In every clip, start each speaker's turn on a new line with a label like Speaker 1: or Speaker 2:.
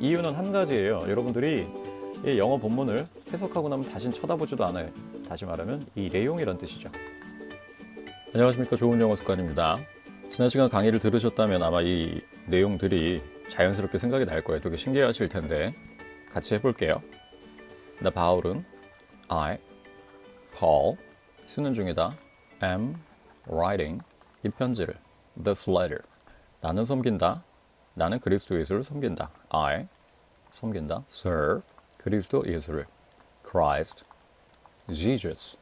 Speaker 1: 이유는 한 가지예요. 여러분들이 이 영어 본문을 해석하고 나면 다신 쳐다보지도 않아요. 다시 말하면 이 내용이란 뜻이죠. 안녕하십니까. 좋은 영어 습관입니다. 지난 시간 강의를 들으셨다면 아마 이 내용들이 자연스럽게 생각이 날 거예요. 되게 신기하실 텐데 같이 해볼게요. 나 바울은 I, Paul 쓰는 중이다. am writing 이 편지를 this letter 나는 섬긴다. 나는 그리스도 예수를 섬긴다. I 섬긴다. serve 그리스도 예수를 Christ Jesus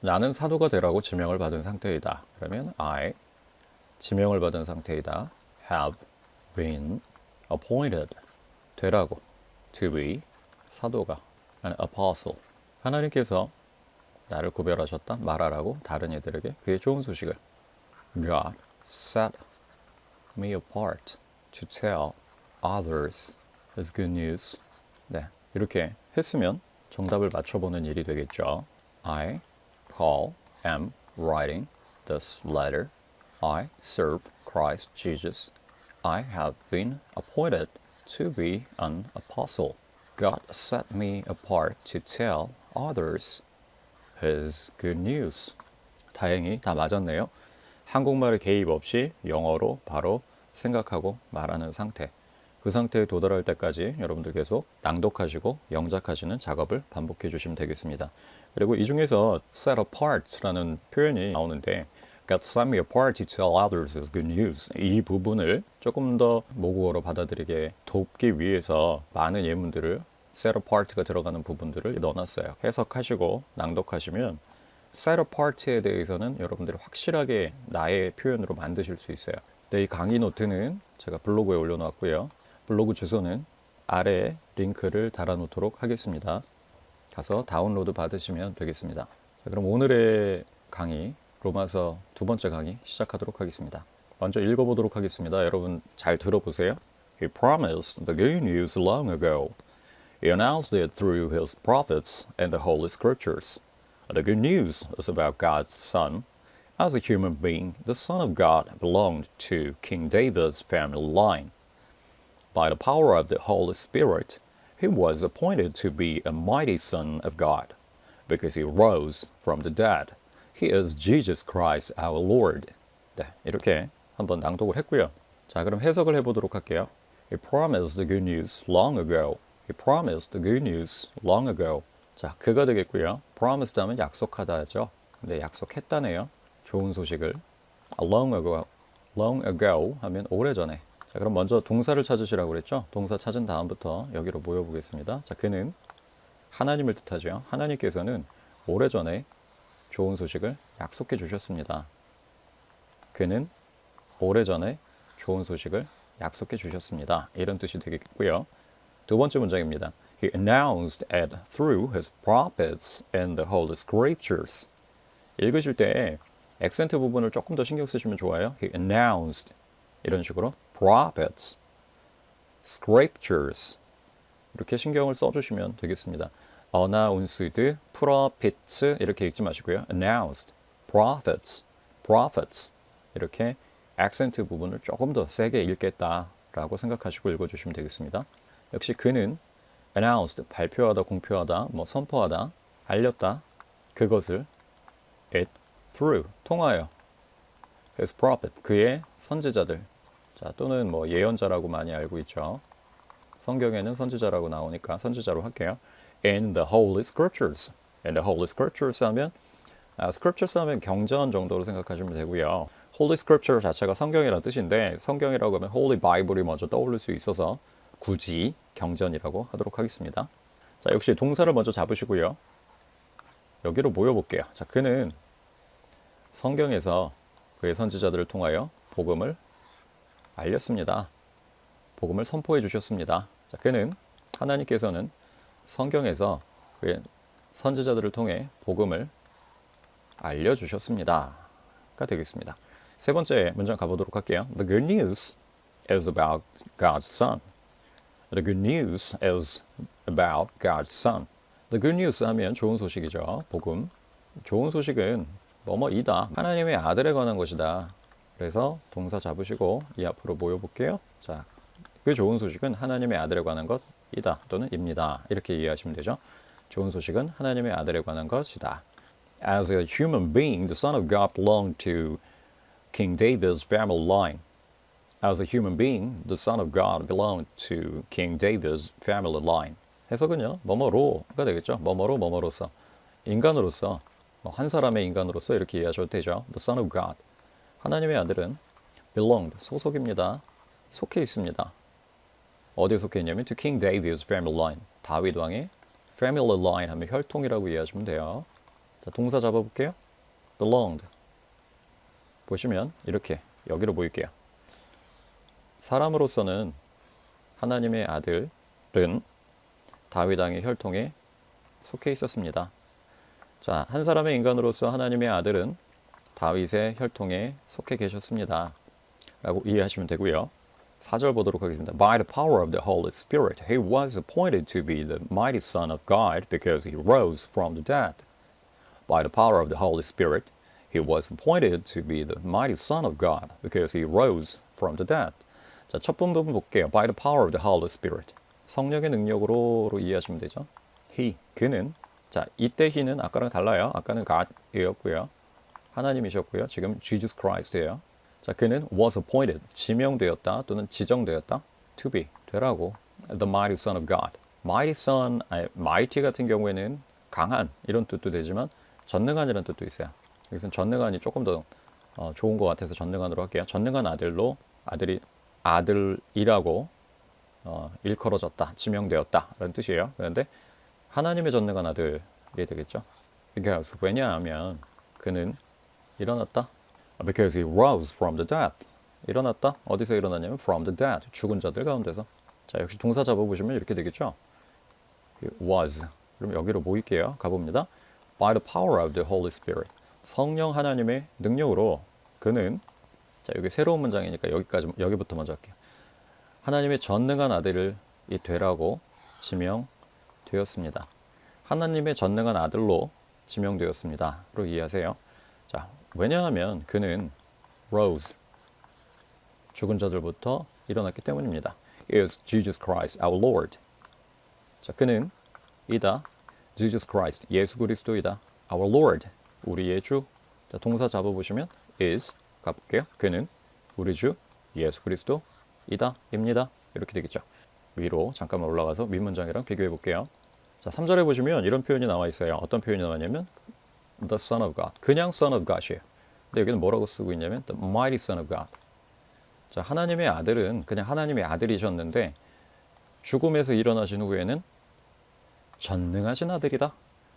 Speaker 1: 나는 사도가 되라고 지명을 받은 상태이다. 그러면 I 지명을 받은 상태이다. have been appointed 되라고 to be 사도가 an apostle 하나님께서 나를 구별하셨다 말하라고 다른 이들에게 그의 좋은 소식을 God set me apart to tell others his good news. 네, 이렇게 했으면 정답을 맞춰보는 일이 되겠죠. I, Paul, am writing this letter. I serve Christ Jesus. I have been appointed to be an apostle. God set me apart to tell others his good news. 다행히 다 맞았네요. 한국말의 개입 없이 영어로 바로 생각하고 말하는 상태. 그 상태에 도달할 때까지 여러분들 계속 낭독하시고 영작하시는 작업을 반복해 주시면 되겠습니다. 그리고 이 중에서 set apart라는 표현이 나오는데 God set me apart to others his good news. 이 부분을 조금 더 모국어로 받아들이게 돕기 위해서 많은 예문들을 set apart가 들어가는 부분들을 넣어놨어요. 해석하시고 낭독하시면 set apart에 대해서는 여러분들이 확실하게 나의 표현으로 만드실 수 있어요. 네, 이 강의 노트는 제가 블로그에 올려놨고요. 블로그 주소는 아래에 링크를 달아놓도록 하겠습니다. 가서 다운로드 받으시면 되겠습니다. 자, 그럼 오늘의 강의 로마서 두 번째 강의 시작하도록 하겠습니다. 먼저 읽어보도록 하겠습니다. 여러분 잘 들어보세요. He promised the good news long ago. He announced it through his prophets and the Holy Scriptures. The good news is about God's Son. As a human being, the Son of God belonged to King David's family line. By the power of the Holy Spirit, he was appointed to be a mighty Son of God, because he rose from the dead. He is Jesus Christ our Lord. 네, 이렇게 한번 낭독을 했고요. 자, 그럼 해석을 해보도록 할게요. He promised the good news long ago. He promised the good news long ago. 자, 그가 되겠고요. promised 하면 약속하다죠. 근데 약속했다네요. 좋은 소식을 long ago, long ago 하면 오래전에. 자, 그럼 먼저 동사를 찾으시라고 그랬죠? 동사 찾은 다음부터 여기로 모여보겠습니다. 자, 그는 하나님을 뜻하죠. 하나님께서는 오래전에 좋은 소식을 약속해 주셨습니다. 그는 오래전에 좋은 소식을 약속해 주셨습니다. 이런 뜻이 되겠고요. 두 번째 문장입니다. He announced it through his prophets and the Holy Scriptures. 읽으실 때 액센트 부분을 조금 더 신경 쓰시면 좋아요. He announced 이런 식으로 prophets, scriptures 이렇게 신경을 써주시면 되겠습니다. announced, prophets 이렇게 읽지 마시고요. announced, prophets, prophets 이렇게 액센트 부분을 조금 더 세게 읽겠다라고 생각하시고 읽어주시면 되겠습니다. 역시 그는 announced 발표하다, 공표하다, 뭐 선포하다, 알렸다 그것을 it through 통하여 his prophet 그의 선지자들 자 또는 뭐 예언자라고 많이 알고 있죠. 성경에는 선지자라고 나오니까 선지자로 할게요. In the Holy Scriptures. In the Holy Scriptures 하면 아, Scriptures 하면 경전 정도로 생각하시면 되고요. Holy Scripture 자체가 성경이라는 뜻인데 성경이라고 하면 Holy Bible이 먼저 떠오를 수 있어서 굳이 경전이라고 하도록 하겠습니다. 자 역시 동사를 먼저 잡으시고요. 여기로 모여볼게요. 자 그는 성경에서 그의 선지자들을 통하여 복음을 알렸습니다. 복음을 선포해 주셨습니다. 자, 그는 하나님께서는 성경에서 그의 선지자들을 통해 복음을 알려 주셨습니다가 되겠습니다. 세 번째 문장 가보도록 할게요. The good news is about God's Son. The good news is about God's Son. The good news 하면 좋은 소식이죠. 복음. 좋은 소식은 뭐뭐이다. 하나님의 아들에 관한 것이다. 그래서 동사 잡으시고 이 앞으로 모여볼게요. 자, 그 좋은 소식은 하나님의 아들에 관한 것이다 또는 입니다. 이렇게 이해하시면 되죠. 좋은 소식은 하나님의 아들에 관한 것이다. As a human being, the Son of God belonged to King David's family line. As a human being, the Son of God belonged to King David's family line. 해석은요, 뭐뭐로가 되겠죠. 뭐뭐로 뭐뭐로서 인간으로서 뭐 한 사람의 인간으로서 이렇게 이해하셔도 되죠. The Son of God. 하나님의 아들은 belonged 소속입니다. 속해 있습니다. 어디에 속해 있냐면 to King David's family line. 다윗 왕의 family line 하면 혈통이라고 이해하시면 돼요. 자, 동사 잡아볼게요. belonged. 보시면 이렇게 여기로 보일게요. 사람으로서는 하나님의 아들은 다윗 왕의 혈통에 속해 있었습니다. 자, 한 사람의 인간으로서 하나님의 아들은 다윗의 혈통에 속해 계셨습니다. 라고 이해하시면 되고요. 4절 보도록 하겠습니다. By the power of the Holy Spirit, he was appointed to be the mighty Son of God because he rose from the dead. By the power of the Holy Spirit, he was appointed to be the mighty Son of God because he rose from the dead. 자, 첫 부분 볼게요. By the power of the Holy Spirit. 성령의 능력으로로 이해하시면 되죠. He, 그는 자, 이때 he는 아까랑 달라요. 아까는 God이었고요. 하나님이셨고요. 지금 Jesus Christ예요. 자, 그는 was appointed, 지명되었다 또는 지정되었다. to be, 되라고. the mighty son of God. mighty son, 아니, mighty 같은 경우에는 강한 이런 뜻도 되지만 전능한이라는 뜻도 있어요. 여기서는 전능한이 조금 더 어, 좋은 것 같아서 전능한으로 할게요. 전능한 아들로 아들이 아들이라고 어, 일컬어졌다, 지명되었다라는 뜻이에요. 그런데 하나님의 전능한 아들이 되겠죠. because 왜냐하면 그는 일어났다. Because he rose from the dead. 일어났다. 어디서 일어났냐면 from the dead. 죽은 자들 가운데서. 자 역시 동사 잡아보시면 이렇게 되겠죠. was. 그럼 여기로 모일게요. 가봅니다. By the power of the Holy Spirit. 성령 하나님의 능력으로 그는 자 여기 새로운 문장이니까 여기까지 여기부터 먼저 할게요. 하나님의 전능한 아들을 이 되라고 지명 되었습니다. 하나님의 전능한 아들로 지명되었습니다.로 이해하세요. 자, 왜냐하면 그는 rose 죽은 자들부터 일어났기 때문입니다. is Jesus Christ our Lord. 자, 그는 이다 Jesus Christ 예수 그리스도이다. our Lord 우리의 주. 자, 동사 잡아 보시면 is 가볼게요. 그는 우리 주 예수 그리스도이다 입니다. 이렇게 되겠죠. 위로 잠깐만 올라가서 윗문장이랑 비교해 볼게요. 자, 3절에 보시면 이런 표현이 나와 있어요. 어떤 표현이 나왔냐면 the son of God. 그냥 son of God이에요. 근데 여기는 뭐라고 쓰고 있냐면 the mighty son of God. 자, 하나님의 아들은 그냥 하나님의 아들이셨는데 죽음에서 일어나신 후에는 전능하신 아들이다.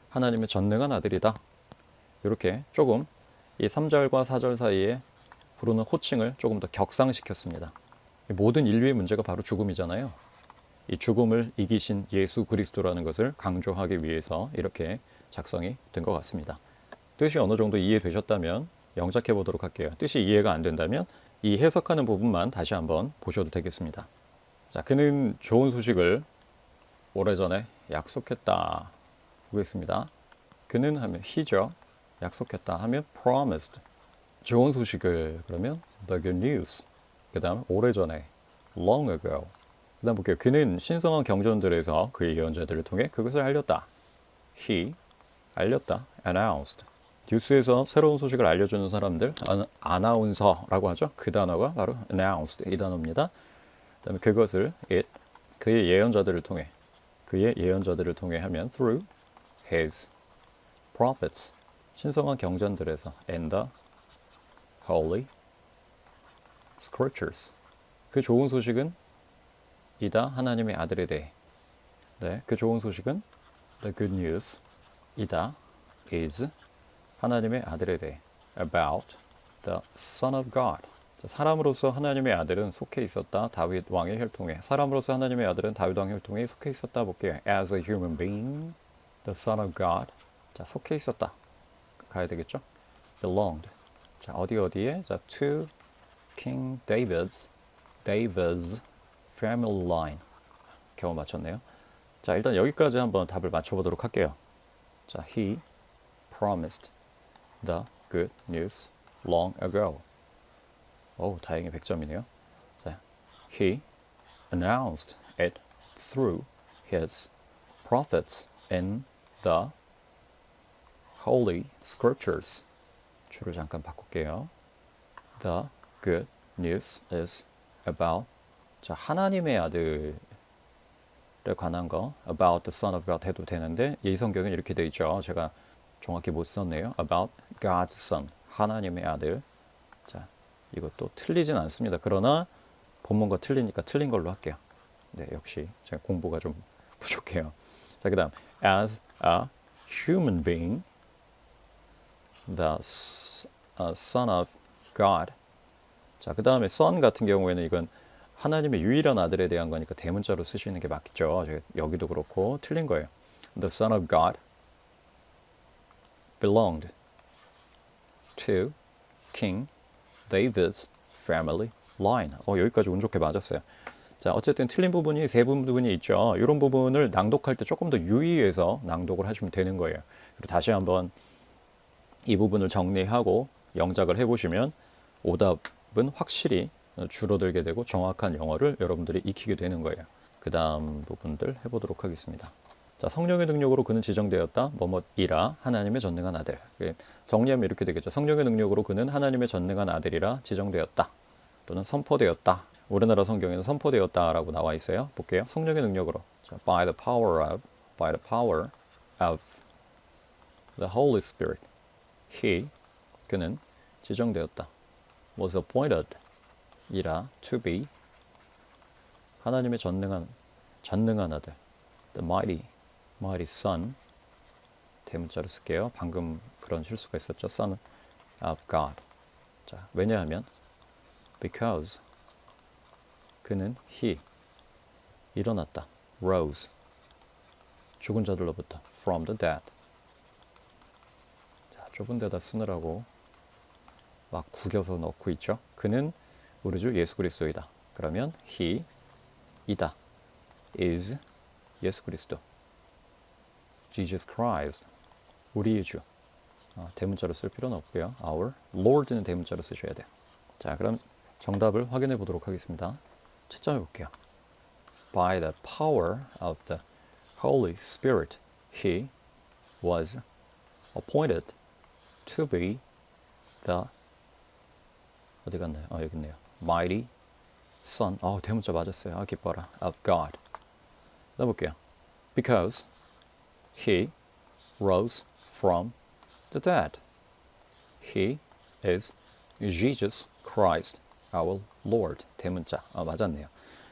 Speaker 1: 하나님의 전능한 아들이다. 이렇게 조금 이 3절과 4절 사이에 부르는 호칭을 조금 더 격상시켰습니다. 모든 인류의 문제가 바로 죽음이잖아요. 이 죽음을 이기신 예수 그리스도라는 것을 강조하기 위해서 이렇게 작성이 된 것 같습니다. 뜻이 어느 정도 이해되셨다면 영작해 보도록 할게요. 뜻이 이해가 안 된다면 이 해석하는 부분만 다시 한번 보셔도 되겠습니다. 자, 그는 좋은 소식을 오래전에 약속했다. 보겠습니다. 그는 하면 he죠. 약속했다 하면 promised. 좋은 소식을 그러면 the good news. 그 다음 오래전에 long ago. 그 다음 볼게요. 그는 신성한 경전들에서 그의 예언자들을 통해 그것을 알렸다. he 알렸다. announced. 뉴스에서 새로운 소식을 알려주는 사람들 아나운서라고 하죠. 그 단어가 바로 announced 이 단어입니다. 그다음에 그것을 it 그의 예언자들을 통해 그의 예언자들을 통해 하면 through his prophets 신성한 경전들에서 and the holy scriptures 그 좋은 소식은 이다 하나님의 아들에 대해 네, 그 좋은 소식은 the good news 이다 is 하나님의 아들에 대해 about the Son of God. 자, 사람으로서 하나님의 아들은 속해 있었다. 다윗 왕의 혈통에. 사람으로서 하나님의 아들은 다윗 왕의 혈통에 속해 있었다 볼게요. As a human being, the Son of God. 자, 속해 있었다. 가야 되겠죠? belonged. 자, 어디 어디에? 자, to King David's David's family line. 겨우 맞췄네요. 자, 일단 여기까지 한번 답을 맞춰 보도록 할게요. 자, he promised the good news long ago. 오, 다행히 100점이네요. 자, he announced it through his prophets in the holy scriptures. 줄을 잠깐 바꿀게요. The good news is about 자 하나님의 아들에 관한 거 about the son of God 해도 되는데 이 성경은 이렇게 돼 있죠. 제가 정확히 못 썼네요. about God's son 하나님의 아들. 자 이것도 틀리진 않습니다. 그러나 본문과 틀리니까 틀린 걸로 할게요. 네 역시 제가 공부가 좀 부족해요. 자 그다음 as a human being the son of God. 자, 그다음에 son 같은 경우에는 이건 하나님의 유일한 아들에 대한 거니까 대문자로 쓰시는 게 맞겠죠. 여기도 그렇고 틀린 거예요. The son of God belonged to King David's family line. 어, 여기까지 운 좋게 맞았어요. 자, 어쨌든 틀린 부분이 세 부분이 있죠. 이런 부분을 낭독할 때 조금 더 유의해서 낭독을 하시면 되는 거예요. 그리고 다시 한번 이 부분을 정리하고 영작을 해보시면 오답은 확실히 줄어들게 되고 정확한 영어를 여러분들이 익히게 되는 거예요. 그 다음 부분들 해보도록 하겠습니다. 자, 성령의 능력으로 그는 지정되었다. 뭐뭐이라 하나님의 전능한 아들. 예, 정리하면 이렇게 되겠죠. 성령의 능력으로 그는 하나님의 전능한 아들이라 지정되었다. 또는 선포되었다. 우리나라 성경에는 선포되었다라고 나와 있어요. 볼게요. 성령의 능력으로. 자, by the power of, by the power of the Holy Spirit. He, 그는 지정되었다. was appointed 이라 to be 하나님의 전능한 전능한 아들 the mighty mighty son 대문자로 쓸게요. 방금 그런 실수가 있었죠. son of God. 자, 왜냐하면 because 그는 he 일어났다. rose 죽은 자들로부터 from the dead. 자, 좁은 데다 쓰느라고 막 구겨서 넣고 있죠. 그는 우리 주 예수 그리스도이다. 그러면 he 이다. is 예수 그리스도. Jesus Christ 우리의 주. 아, 대문자로 쓸 필요는 없고요. Our Lord는 대문자로 쓰셔야 돼요. 자, 그럼 정답을 확인해 보도록 하겠습니다. 채점해 볼게요. By the power of the Holy Spirit, he was appointed to be the 어디 갔나요? 아 여기 있네요. Mighty Son. 아 대문자 맞았어요. 아 기뻐라. Of God. 넣어볼게요. Because he rose from the dead. He is Jesus Christ, our Lord. 대문자. 아 맞았네요.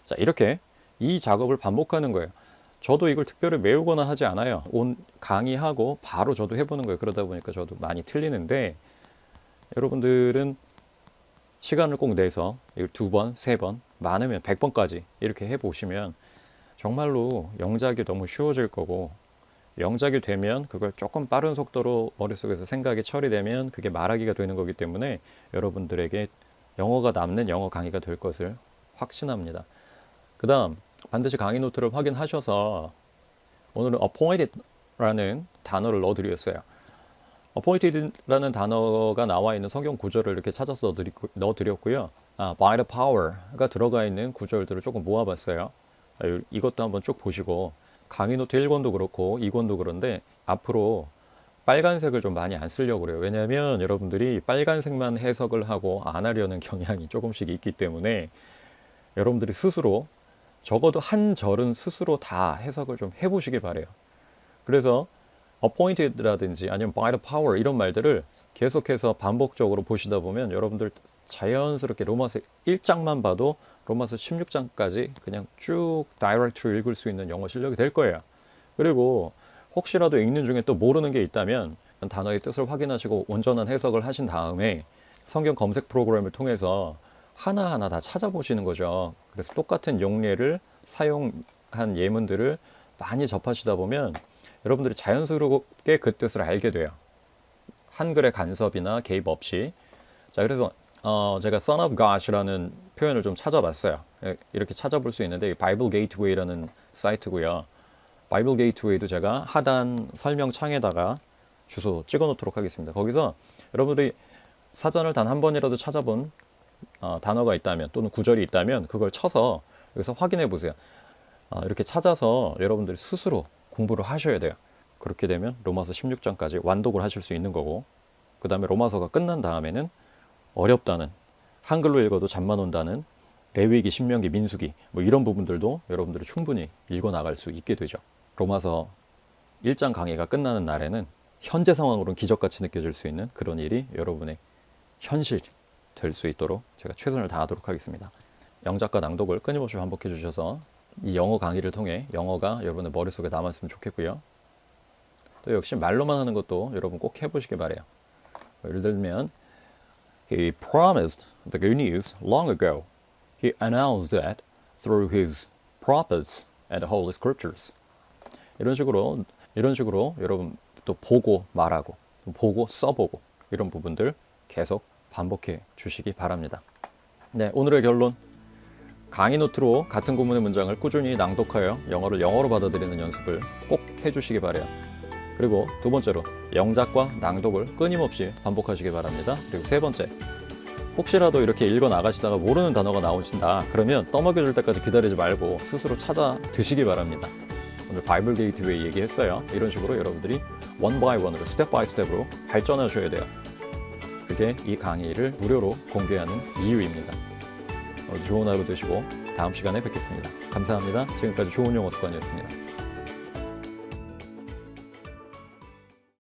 Speaker 1: 자 이렇게 이 작업을 반복하는 거예요. 저도 이걸 특별히 외우거나 하지 않아요. 온 강의하고 바로 저도 해보는 거예요. 그러다 보니까 저도 많이 틀리는데 여러분들은 시간을 꼭 내서 두 번, 세 번, 많으면 백 번까지 이렇게 해보시면 정말로 영작이 너무 쉬워질 거고 영작이 되면 그걸 조금 빠른 속도로 머릿속에서 생각이 처리되면 그게 말하기가 되는 거기 때문에 여러분들에게 영어가 남는 영어 강의가 될 것을 확신합니다. 그 다음 반드시 강의 노트를 확인하셔서 오늘은 appointed라는 단어를 넣어드렸어요. Appointed라는 단어가 나와 있는 성경 구절을 이렇게 찾아서 넣어드렸고요. 아, by the power가 들어가 있는 구절들을 조금 모아봤어요. 아, 요- 이것도 한번 쭉 보시고 강의 노트 1권도 그렇고 2권도 그런데 앞으로 빨간색을 좀 많이 안 쓰려고 그래요. 왜냐하면 여러분들이 빨간색만 해석을 하고 안 하려는 경향이 조금씩 있기 때문에 여러분들이 스스로 적어도 한 절은 스스로 다 해석을 좀 해보시기 바래요. 그래서 appointed라든지 아니면 by the power 이런 말들을 계속해서 반복적으로 보시다 보면 여러분들 자연스럽게 로마서 1장만 봐도 로마서 16장까지 그냥 쭉 다이렉트로 읽을 수 있는 영어 실력이 될 거예요. 그리고 혹시라도 읽는 중에 또 모르는 게 있다면 단어의 뜻을 확인하시고 온전한 해석을 하신 다음에 성경 검색 프로그램을 통해서 하나하나 다 찾아보시는 거죠. 그래서 똑같은 용례를 사용한 예문들을 많이 접하시다 보면 여러분들이 자연스럽게 그 뜻을 알게 돼요. 한글의 간섭이나 개입 없이. 자, 그래서 어, 제가 Son of God이라는 표현을 좀 찾아봤어요. 예, 이렇게 찾아볼 수 있는데 바이블 게이트웨이라는 사이트고요. 바이블 게이트웨이도 제가 하단 설명 창에다가 주소 찍어 놓도록 하겠습니다. 거기서 여러분들이 사전을 단 한 번이라도 찾아본 어, 단어가 있다면 또는 구절이 있다면 그걸 쳐서 여기서 확인해 보세요. 아, 이렇게 찾아서 여러분들이 스스로 공부를 하셔야 돼요. 그렇게 되면 로마서 16장까지 완독을 하실 수 있는 거고, 그 다음에 로마서가 끝난 다음에는 어렵다는 한글로 읽어도 잠만 온다는 레위기, 신명기, 민수기 뭐 이런 부분들도 여러분들이 충분히 읽어 나갈 수 있게 되죠. 로마서 1장 강의가 끝나는 날에는 현재 상황으로는 기적같이 느껴질 수 있는 그런 일이 여러분의 현실 될 수 있도록 제가 최선을 다하도록 하겠습니다. 영작과 낭독을 끊임없이 반복해 주셔서 이 영어 강의를 통해 영어가 여러분의 머릿속에 남았으면 좋겠고요. 또 역시 말로만 하는 것도 여러분 꼭 해보시길 바래요. 예를 들면 He promised the good news long ago. He announced that through his prophets and Holy Scriptures. 이런 식으로 이런 식으로 여러분 또 보고 말하고 또 보고 써보고 이런 부분들 계속 반복해 주시기 바랍니다. 네, 오늘의 결론. 강의 노트로 같은 구문의 문장을 꾸준히 낭독하여 영어를 영어로 받아들이는 연습을 꼭 해주시기 바래요. 그리고 두 번째로 영작과 낭독을 끊임없이 반복하시기 바랍니다. 그리고 세 번째, 혹시라도 이렇게 읽어 나가시다가 모르는 단어가 나오신다. 그러면 떠먹여 줄 때까지 기다리지 말고 스스로 찾아 드시기 바랍니다. 오늘 바이블 게이트웨이 얘기했어요. 이런 식으로 여러분들이 원 바이 원으로 스텝 바이 스텝으로 발전하셔야 돼요. 그게 이 강의를 무료로 공개하는 이유입니다. 오늘 좋은 하루 되시고 다음 시간에 뵙겠습니다. 감사합니다. 지금까지 좋은 영어 습관이었습니다.